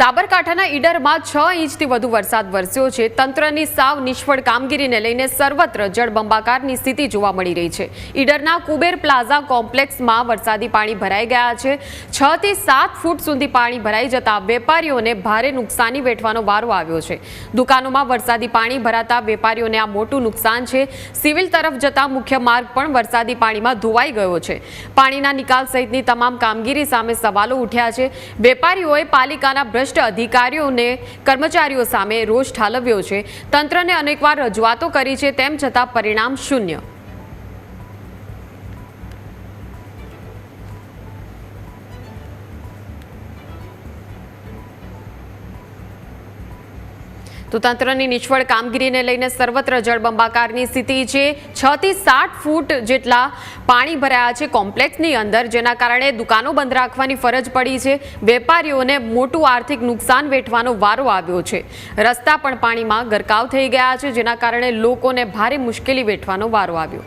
સાબરકાંઠાના ઈડરમાં છ ઇંચથી વધુ વરસાદ વરસ્યો છે. તંત્રની સાવ નિષ્ફળ કામગીરીને લઈને સર્વત્ર જળબંબાકારની સ્થિતિ જોવા મળી રહી છે. ઈડરના કુબેર પ્લાઝા કોમ્પ્લેક્સમાં વરસાદી પાણી ભરાઈ ગયા છે. છ થી સાત ફૂટ સુધી પાણી ભરાઈ જતા વેપારીઓને ભારે નુકસાની વેઠવાનો વારો આવ્યો છે. દુકાનોમાં વરસાદી પાણી ભરાતા વેપારીઓને આ મોટું નુકસાન છે. સિવિલ તરફ જતા મુખ્ય માર્ગ પણ વરસાદી પાણીમાં ધોવાઈ ગયો છે. પાણીના નિકાલ સહિતની તમામ કામગીરી સામે સવાલો ઉઠ્યા છે. વેપારીઓએ પાલિકાના ભ્રષ્ટ અધિકારીઓને કર્મચારીઓ સામે રોષ ઠાલવ્યો છે. તંત્રને અનેકવાર રજૂઆતો કરી છે, તેમ છતાં પરિણામ શૂન્ય. તો તંત્રની નિષ્ફળ કામગીરીને લઈને સર્વત્ર જળબંબાકારની સ્થિતિ છે. છ થી સાત ફૂટ જેટલા પાણી ભરાયા છે કોમ્પ્લેક્સની અંદર, જેના કારણે દુકાનો બંધ રાખવાની ફરજ પડી છે. વેપારીઓને મોટું આર્થિક નુકસાન વેઠવાનો વારો આવ્યો છે. રસ્તા પણ પાણીમાં ગરકાવ થઈ ગયા છે, જેના કારણે લોકોને ભારે મુશ્કેલી વેઠવાનો વારો આવ્યો.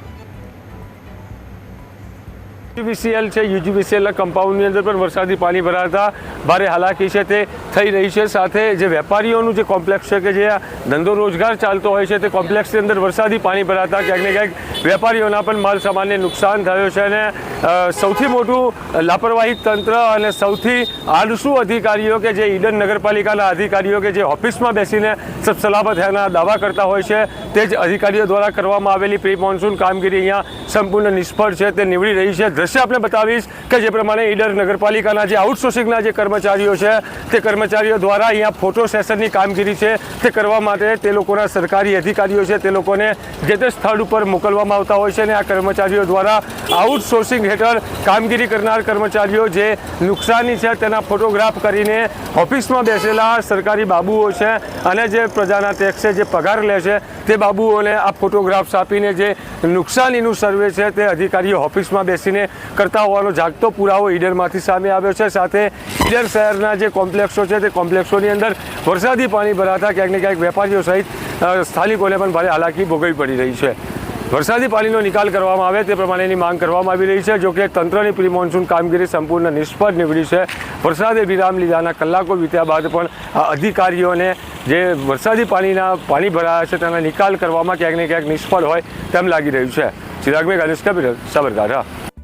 યુજીવીસીએલ છે. યુજીવીસીએલના કમ્પાઉન્ડની અંદર પણ વરસાદી પાણી ભરાતા ભારે હાલાકી છે તે થઈ રહી છે. સાથે જે વેપારીઓનું જે કોમ્પ્લેક્સ છે કે જે ધંધો રોજગાર ચાલતો હોય છે તે કોમ્પ્લેક્સની અંદર વરસાદી પાણી ભરાતા ક્યાંક ને ક્યાંક વેપારીઓના પણ માલ સામાનને નુકસાન થયો છે અને સૌથી મોટું લાપરવાહી તંત્ર અને સૌથી આળસુ અધિકારીઓ કે જે ઈડન નગરપાલિકાના અધિકારીઓ કે જે ઓફિસમાં બેસીને સલામત એના દાવા કરતા હોય છે તે જ અધિકારીઓ દ્વારા કરવામાં આવેલી પ્રી મોન્સૂન કામગીરી અહીંયા સંપૂર્ણ નિષ્ફળ છે. તે નીવડી રહી છે. દ્રશ્ય આપણે બતાવીશ કે જે પ્રમાણે ઈડર નગરપાલિકાના જે આઉટસોર્સિંગના જે કર્મચારીઓ છે, તે કર્મચારીઓ દ્વારા અહીંયા ફોટો સેશનની કામગીરી છે, તે કરવા માટે તે લોકોના સરકારી અધિકારીઓ છે, તે લોકોને જે તે સ્થળ ઉપર મોકલવામાં આવતા હોય છે અને આ કર્મચારીઓ દ્વારા આઉટસોર્સિંગ હેઠળ કામગીરી કરનાર કર્મચારીઓ જે નુકસાની છે, તેના ફોટોગ્રાફ કરીને ઓફિસમાં બેસેલા સરકારી બાબુઓ છે અને જે પ્રજાના ટેક્સે જે પગાર લે છે, તે બાબુઓને આ ફોટોગ્રાફ્સ આપીને જે નુકસાનીનું સર્વે છે, તે અધિકારીઓ ઓફિસમાં બેસીને કરતા હોવાનો જાગતો પુરાવો ઈડરમાંથી સામે આવ્યો છે. સાથે ઈડર શહેરના જે કોમ્પ્લેક્સો છે, તે કોમ્પ્લેક્સોની અંદર વરસાદી પાણી ભરાતા ક્યાંક ને ક્યાંક વેપારીઓ સહિત સ્થાનિકોને પણ ભારે હાલાકી ભોગવવી પડી રહી છે. વરસાદી પાણીનો નિકાલ કરવામાં આવે તે પ્રમાણેની માંગ કરવામાં આવી રહી છે, જો કે તંત્રની પ્રી મોન્સૂન કામગીરી સંપૂર્ણ નિષ્ફળ નીવડી છે. વરસાદે વિરામ લીધાના કલાકો વીત્યા બાદ પણ અધિકારીઓને જે વરસાદી પાણીના, પાણી ભરાયા છે, તેના નિકાલ કરવામાં ક્યાંક ને ક્યાંક નિષ્ફળ હોય તેમ લાગી રહ્યું છે. ચિરાગભાઈ મેઘ અનિષ્કા સાબરકાંઠા.